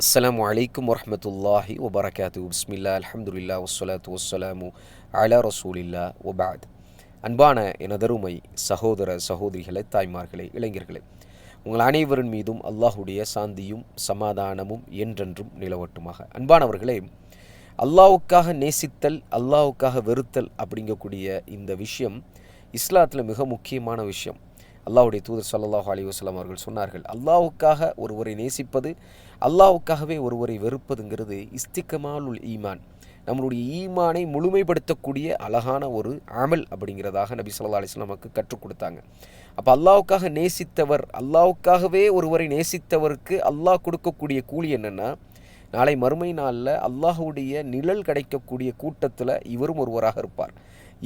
அஸ்லாம் வலைக்கம் வரமத்துல்லாஹி வபரகாத்து பிஸ்மில்லா அலமதுல்லா வஸ்ஸலாத்து வஸ்ஸலாமு அலா ரசூலில்லா ஒபாத் அன்பான எனதருமை சகோதர சகோதரிகளை தாய்மார்களே இளைஞர்களே உங்கள் அனைவரின் மீதும் அல்லாஹுடைய சாந்தியும் சமாதானமும் என்றென்றும் நிலவட்டுமாக. அன்பானவர்களே அல்லாவுக்காக நேசித்தல் அல்லாவுக்காக வெறுத்தல் அப்படிங்கக்கூடிய இந்த விஷயம் இஸ்லாத்தில் மிக முக்கியமான விஷயம். அல்லாஹுடைய தூதர் ஸல்லல்லாஹு அலி வஸ்லாம் அவர்கள் சொன்னார்கள் அல்லாஹ்வுக்காக ஒருவரை நேசிப்பது அல்லாஹ்வுக்காகவே ஒருவரை வெறுப்பதுங்கிறது இஸ்திகமாலுல் ஈமான். நம்மளுடைய ஈமானை முழுமைப்படுத்தக்கூடிய அழகான ஒரு அமல் அப்படிங்கிறதாக நபி சொல்லா அலிஸ்லாம் நமக்கு கற்றுக் கொடுத்தாங்க. அப்போ அல்லாவுக்காக நேசித்தவர் அல்லாவுக்காகவே ஒருவரை நேசித்தவருக்கு அல்லாஹ் கொடுக்கக்கூடிய கூலி என்னென்னா நாளை மறுமை நாளில் அல்லாஹுடைய நிழல் கிடைக்கக்கூடிய கூட்டத்தில் இவரும் ஒருவராக இருப்பார்.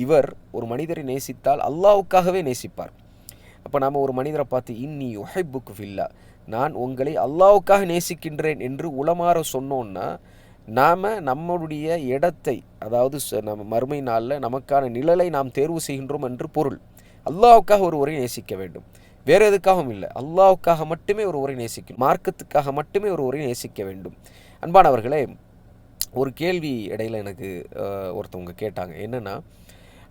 இவர் ஒரு மனிதரை நேசித்தால் அல்லாவுக்காகவே நேசிப்பார். அப்போ நாம் ஒரு மனிதரை பார்த்து இன்னி ஒஹைபுக்கு ஃபில்லா. நான் உங்களை அல்லாவுக்காக நேசிக்கின்றேன் என்று உளமாற சொன்னோன்னா நாம் நம்மளுடைய இடத்தை அதாவது ச- நம்ம மறுமை நாளில் நமக்கான நிழலை நாம் தேர்வு செய்கின்றோம் என்று பொருள். அல்லாவுக்காக ஒருவரை நேசிக்க வேண்டும். வேறு எதுக்காகவும் இல்லை. அல்லாவுக்காக மட்டுமே ஒரு உரை நேசிக்கணும் மார்க்கத்துக்காக மட்டுமே ஒரு உரை நேசிக்க வேண்டும். அன்பானவர்களே ஒரு கேள்வி இடையில் எனக்கு ஒருத்தவங்க கேட்டாங்க. என்னென்னா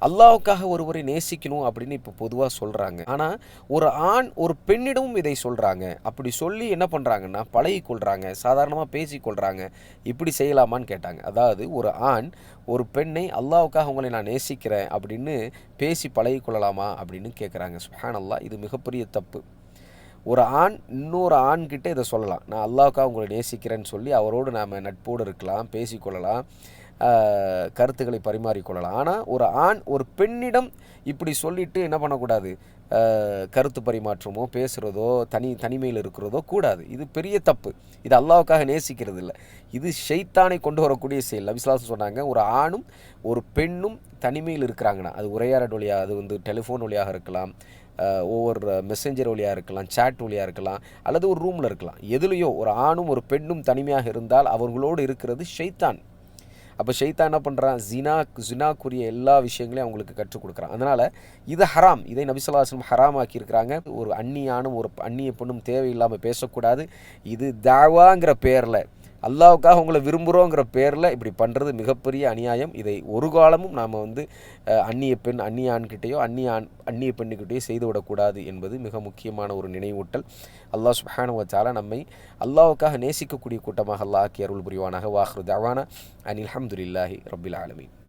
அல்லாவுக்காக ஒருவரை நேசிக்கணும் அப்படின்னு இப்போ பொதுவாக சொல்கிறாங்க ஆனால் ஒரு ஆண் ஒரு பெண்ணிடமும் இதை சொல்கிறாங்க அப்படி சொல்லி என்ன பண்ணுறாங்கன்னா பழகிக்கொள்கிறாங்க சாதாரணமாக பேசி கொள்கிறாங்க இப்படி செய்யலாமான்னு கேட்டாங்க. அதாவது ஒரு ஆண் ஒரு பெண்ணை அல்லாவுக்காக உங்களை நான் நேசிக்கிறேன் அப்படின்னு பேசி பழகிக்கொள்ளலாமா அப்படின்னு கேட்குறாங்க சுஹான் அல்லா இது மிகப்பெரிய தப்பு. ஒரு ஆண் இன்னொரு ஆண்கிட்ட இதை சொல்லலாம். நான் அல்லாவுக்காக உங்களை நேசிக்கிறேன்னு சொல்லி அவரோடு நாம் நட்போடு இருக்கலாம் பேசிக்கொள்ளலாம் கருத்துக்களை பரிமாறிக்கொள்ளலாம். ஆனால் ஒரு ஆண் ஒரு பெண்ணிடம் இப்படி சொல்லிட்டு என்ன பண்ணக்கூடாது? கருத்து பரிமாற்றமோ பேசுகிறதோ தனி தனிமையில் இருக்கிறதோ கூடாது. இது பெரிய தப்பு. இது அல்லாவுக்காக நேசிக்கிறது இல்லை இது ஷைத்தானை கொண்டு வரக்கூடிய செயல். நபிஸ்லாசம் சொன்னாங்க ஒரு ஆணும் ஒரு பெண்ணும் தனிமையில் இருக்கிறாங்கன்னா அது உரையாடல் வழியாக அது வந்து டெலிஃபோன் வழியாக இருக்கலாம் ஒவ்வொரு மெசேஞ்சர் வழியாக இருக்கலாம் சேட் வழியாக இருக்கலாம் அல்லது ஒரு ரூமில் இருக்கலாம். எதுலேயோ ஒரு ஆணும் ஒரு பெண்ணும் தனிமையாக இருந்தால் அவர்களோடு இருக்கிறது ஷைத்தான். அப்போ ஷைத்தான் என்ன பண்ணுறான் ஜினா ஜினாக்குரிய எல்லா விஷயங்களையும் அவங்களுக்கு கற்றுக் கொடுக்குறான். அதனால் இது ஹராம். இதை நபிசல்லாஸ்லம் ஹராம் ஆக்கியிருக்கிறாங்க ஒரு அந்நியானும் ஒரு அந்நிய பொண்ணும் தேவையில்லாமல் பேசக்கூடாது. இது தாவாங்கிற பேரில். அல்லாவுக்காக உங்களை விரும்புகிறோங்கிற பேரில் இப்படி பண்ணுறது மிகப்பெரிய அநியாயம். இதை ஒரு காலமும் நாம் வந்து அந்நிய பெண் அந்நிய ஆண்கிட்டேயோ அந்நிய ஆண் அந்நிய பெண்ணுக்கிட்டேயோ செய்து விடக்கூடாது என்பது மிக முக்கியமான ஒரு நினைவூட்டல். அல்லாஹ் சுஹானு வச்சாலா நம்மை அல்லாவுக்காக நேசிக்கக்கூடிய கூட்டமாக அல்லாஹ் ஆக்கி அருள் புரிவானாக. வாஹ்ரு தவானா அனில் அஹமதுல்லாஹி ரபில் ஆலமின்.